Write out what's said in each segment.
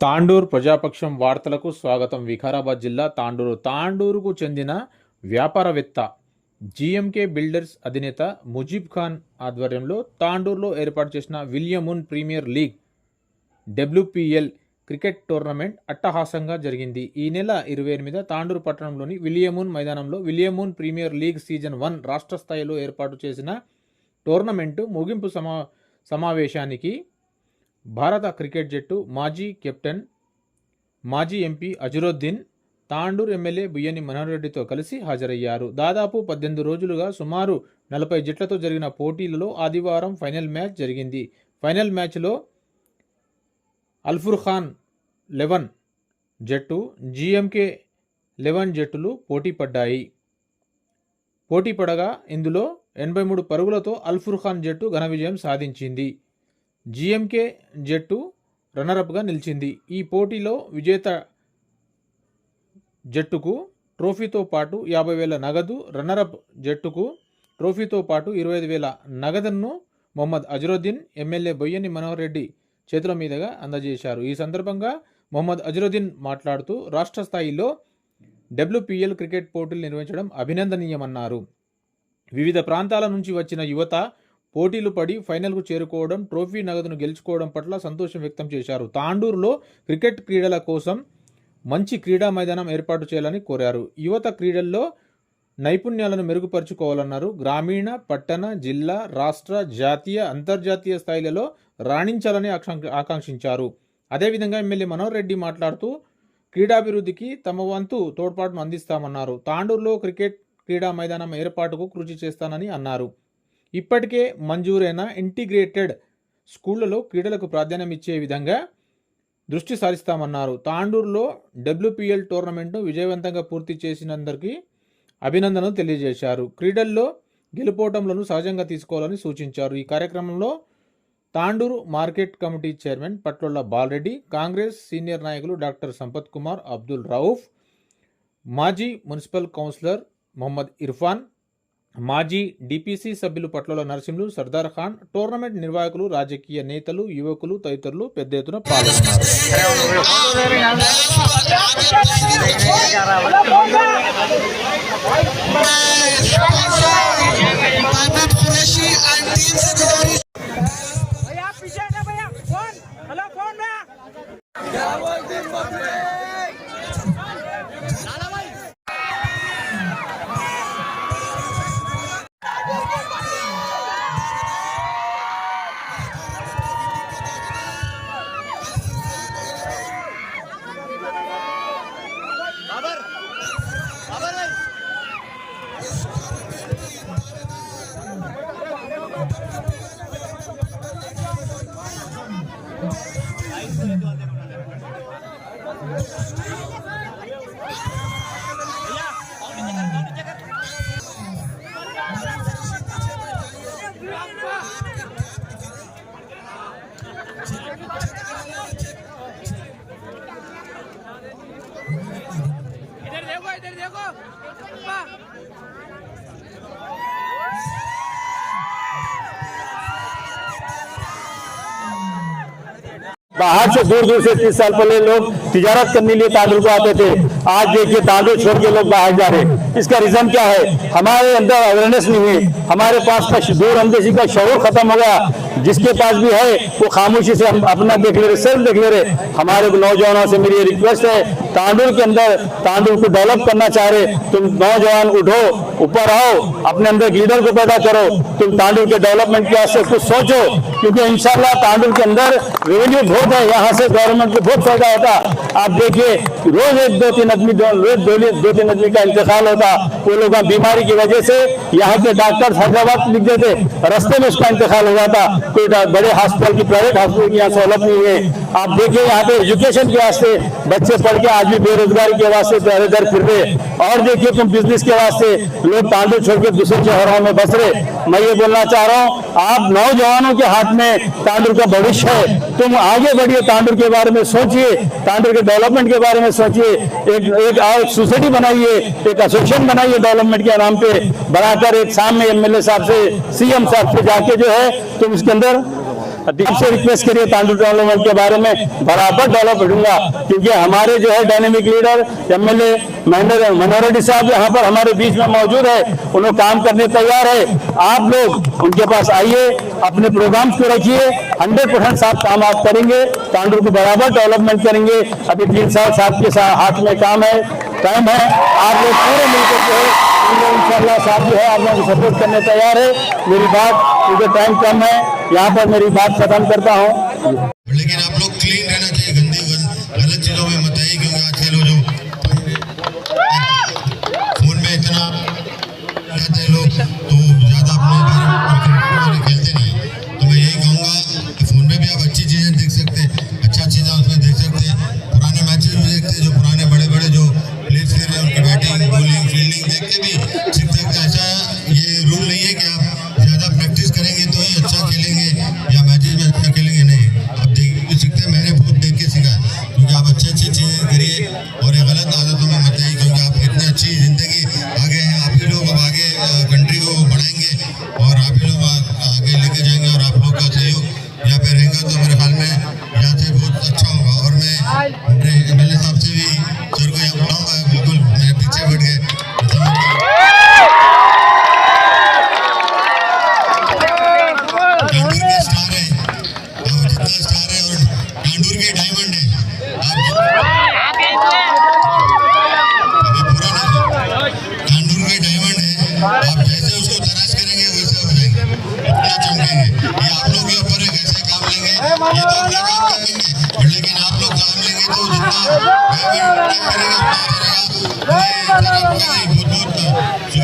తాండూర్ ప్రజాపక్షం వార్తలకు స్వాగతం. వికారాబాద్ జిల్లా తాండూరు. తాండూరుకు చెందిన వ్యాపారవేత్త జీఎంకే బిల్డర్స్ అధినేత ముజీబ్ ఖాన్ ఆధ్వర్యంలో తాండూరులో ఏర్పాటు చేసిన విలియమున్ premier league WPL cricket tournament అట్టహాసంగా జరిగింది. ఈ నెల ఇరవై ఎనిమిది తాండూరు పట్టణంలోని విలియమున్ మైదానంలో విలియమున్ ప్రీమియర్ లీగ్ సీజన్ వన్ రాష్ట్ర స్థాయిలో ఏర్పాటు చేసిన టోర్నమెంటు ముగింపు సమా సమావేశానికి భారత క్రికెట్ జట్టు మాజీ కెప్టెన్ మాజీ ఎంపీ అజరుద్దీన్ తాండూర్ ఎమ్మెల్యే బుయ్యని మనోహర్ రెడ్డితో కలిసి హాజరయ్యారు. దాదాపు పద్దెనిమిది రోజులుగా సుమారు నలభై జట్లతో జరిగిన పోటీలలో ఆదివారం ఫైనల్ మ్యాచ్ జరిగింది. ఫైనల్ మ్యాచ్లో అల్ఫుర్ఖాన్ లెవన్ లెవెన్ జట్టు జీఎంకే లెవెన్ జట్టులు పోటీ పడ్డాయి. పోటీ పడగా ఇందులో ఎనభై మూడు పరుగులతో అల్ఫుర్ఖాన్ జట్టు ఘన విజయం సాధించింది. జీఎంకే జట్టు రన్నరప్గా నిలిచింది. ఈ పోటీలో విజేత జట్టుకు ట్రోఫీతో పాటు యాభై వేల నగదు రన్నరప్ జట్టుకు ట్రోఫీతో పాటు ఇరవై ఐదు వేల నగదును మొహమ్మద్ అజరుద్దీన్ ఎమ్మెల్యే బొయ్యని మనోహర్ రెడ్డి చేతుల మీదుగా అందజేశారు. ఈ సందర్భంగా మొహమ్మద్ అజరుద్దీన్ మాట్లాడుతూ రాష్ట్ర స్థాయిలో డబ్ల్యూపీఎల్ క్రికెట్ పోటీలు నిర్వహించడం అభినందనీయమన్నారు. వివిధ ప్రాంతాల నుంచి వచ్చిన యువత పోటీలు పడి ఫైనల్కు చేరుకోవడం ట్రోఫీ నగదును గెలుచుకోవడం పట్ల సంతోషం వ్యక్తం చేశారు. తాండూరులో క్రికెట్ క్రీడల కోసం మంచి క్రీడా మైదానం ఏర్పాటు చేయాలని కోరారు. యువత క్రీడల్లో నైపుణ్యాలను మెరుగుపరుచుకోవాలన్నారు. గ్రామీణ పట్టణ జిల్లా రాష్ట్ర జాతీయ అంతర్జాతీయ స్థాయిలలో రాణించాలని ఆకాంక్షించారు. అదేవిధంగా ఎమ్మెల్యే మనోహర్ రెడ్డి మాట్లాడుతూ క్రీడాభివృద్ధికి తమ వంతు తోడ్పాటును అందిస్తామన్నారు. తాండూరులో క్రికెట్ క్రీడా మైదానం ఏర్పాటుకు కృషి చేస్తానని అన్నారు. ఇప్పటికే మంజూరైన ఇంటిగ్రేటెడ్ స్కూళ్ళలో క్రీడలకు ప్రాధాన్యం ఇచ్చే విధంగా దృష్టి సారిస్తామన్నారు. తాండూరులో డబ్ల్యూపీఎల్ టోర్నమెంట్ను విజయవంతంగా పూర్తి చేసినందరికీ అభినందనలు తెలియజేశారు. క్రీడల్లో గెలుపోవటంలను సహజంగా తీసుకోవాలని సూచించారు. ఈ కార్యక్రమంలో Tandur market committee chairman Patlolla Balreddy Congress senior నాయకులు డాక్టర్ సంపత్ కుమార్ అబ్దుల్ రౌఫ్ మాజీ మున్సిపల్ కౌన్సిలర్ మొహమ్మద్ ఇర్ఫాన్ మాజీ డిపిసి సభ్యులు పట్ల నరసింహులు సర్దార్ ఖాన్ టోర్నమెంట్ నిర్వాహకులు రాజకీయ నేతలు యువకులు తదితరులు పెద్ద ఎత్తున పాల్గొన్నారు. इधर देखो इधर देखो। बाहर से दूर दूर से तीस साल पहले लोग तिजारत करने लिए तांडुल को आते थे। आज देखिए तांडुल छोड़ के लोग बाहर जा रहे इसका रीजन क्या है? हमारे अंदर अवेयरनेस नहीं है। हमारे पास का दूर अंदेशी का शौर खत्म हो गया। जिसके पास भी है, वो खामोशी से हम अपना देख ले रहे सिर्फ़ देख ले रहे। हमारे नौजवानों से मेरी रिक्वेस्ट है तांडुल के अंदर तांडुल को डेवलप करना चाह रहे, तुम नौजवान उठो, ऊपर आओ, अपने अंदर लीडर को पैदा करो। तुम तांडुल के डेवलपमेंट के वास्ते कुछ सोचो, क्योंकि इंशाल्लाह तांडुल के अंदर रेवेन्यू बहुत है, यहाँ से गवर्नमेंट को बहुत फ़ायदा होता। आप देखिए रोज एक दो तीन आदमी रोज दो, दो तीन आदमी का इंतकाल होता वो लोग बीमारी की वजह से यहाँ के डॉक्टर हैदराबाद लिख देते रास्ते में उसका इंतकाल हो जाता। कोई बड़े हॉस्पिटल की प्राइवेट हॉस्पिटल की यहाँ सहूलत नहीं है आप देखिए यहाँ पे एजुकेशन के वास्ते बच्चे पढ़ के आज भी बेरोजगारी के वास्ते दर दर फिर रहे। और देखिए तुम बिज़नेस के वास्ते लोग तांडू छोड़ के दूसरे शहरों में बस रहे। मैं ये बोलना चाह रहा हूँ आप नौजवानों के हाथ में तांडुर का भविष्य है। तुम आगे बढ़िए तांडुर के बारे में सोचिए। तांडुर के डेवलपमेंट के बारे में सोचिए, एक एक सोसाइटी बनाइए, एक एसोसिएशन बनाइए डेवलपमेंट के नाम पे, बनाकर एक शाम में एमएलए साहब से, सीएम साहब से जाके जो है तो उसके अंदर दिल से रिक्वेस्ट करिए तांडू डेवलपमेंट के बारे में बराबर डेवलप करूँगा क्योंकि हमारे जो है dynamic leader MLA Mahendra Manohar sahab यहाँ पर हमारे बीच में मौजूद है। उन्हें काम करने तैयार है। आप लोग उनके पास आइए, अपने प्रोग्राम्स को रखिए, हंड्रेड परसेंट साथ काम आप करेंगे तांडू को बराबर डेवलपमेंट करेंगे। अभी तीन साल साहब के साथ हाथ में काम है टाइम है। आप लोग पूरे मिलकर जो है इंशाल्लाह साहब जो है, आप लोगों को सपोर्ट करने तैयार है। मेरी बात क्योंकि टाइम कम है, यहाँ पर मेरी बात खत्म करता हूँ। जैसे उसको तराश करेंगे वैसे इतना चमकेंगे ये आप लोग के ऊपर कैसे काम लेंगे ये तो अपना काम कर लेकिन आप लोग काम लेंगे तो जितना करेंगे उतना करेगा बहुत बहुत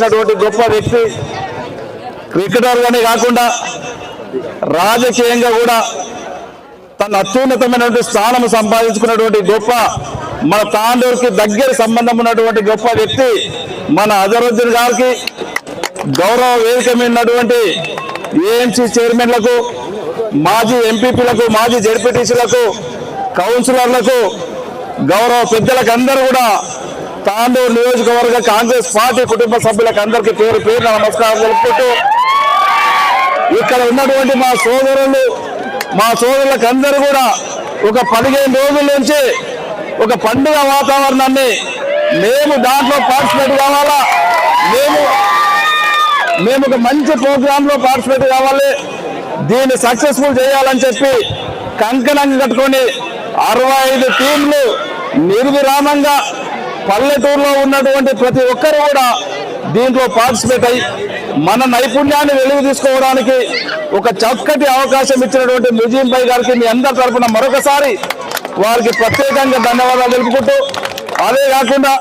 చేసినటువంటి గొప్ప వ్యక్తి క్రికెటర్గానే కాకుండా రాజకీయంగా కూడా తన అత్యున్నతమైనటువంటి స్థానం సంపాదించుకున్నటువంటి గొప్ప మన తాండూరుకి దగ్గర సంబంధం ఉన్నటువంటి గొప్ప వ్యక్తి మన అజరుద్దీన్ గారికి గౌరవ వేదిక ఉన్నటువంటి ఏఎంసీ చైర్మన్లకు మాజీ ఎంపీపీలకు మాజీ జడ్పీటీసీలకు కౌన్సిలర్లకు గౌరవ పెద్దలకు అందరూ కూడా తాండూరు నియోజకవర్గ కాంగ్రెస్ పార్టీ కుటుంబ సభ్యులకు అందరికీ పేరు పేరు నమస్కారం తెలుపుకుంటూ ఇక్కడ ఉన్నటువంటి మా సోదరులు మా సోదరులకు అందరూ కూడా ఒక పదిహేను రోజుల నుంచి ఒక పండుగ వాతావరణాన్ని మేము దాంట్లో పార్టిసిపేట్ కావాలా? మేము మేము ఒక మంచి ప్రోగ్రామ్లో పార్టిసిపేట్ కావాలి. దీన్ని సక్సెస్ఫుల్ చేయాలని చెప్పి కంకణం కట్టుకొని అరవై ఐదు టీంలు నిర్విరామంగా పల్లెటూరులో ఉన్నటువంటి ప్రతి ఒక్కరు కూడా దీంట్లో పార్టిసిపేట్ అయ్యి మన నైపుణ్యాన్ని వెలుగు తీసుకోవడానికి ఒక చక్కటి అవకాశం ఇచ్చినటువంటి ముజీం భాయ్ గారికి మీ అందరి తరఫున మరొకసారి వారికి ప్రత్యేకంగా ధన్యవాదాలు తెలుపుకుంటూ అదే కాకుండా